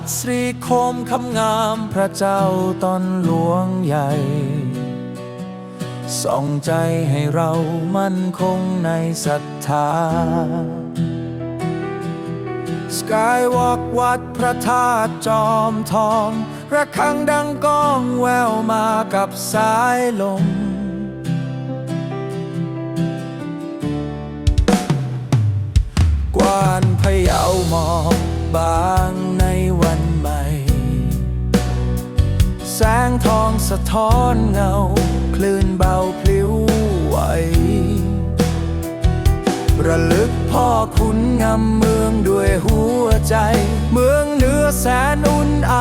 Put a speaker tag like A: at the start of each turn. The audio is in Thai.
A: ดสรีโคมคำงามพระเจ้าตอนหลวงใหญ่ส่องใจให้เรามั่นคงในศรัทธา สกายวอล์กวัดพระธาตุจอมทอง ระฆังดังก้องแววมากับสายลมกวานพะเยาหมอกบา แสงทองสะท้อนเงา คลื่นเบาพลิ้วไหว ระลึกพ่อคุณงำเมืองด้วยหัวใจ เมืองเหนือแสนอุ่นไอ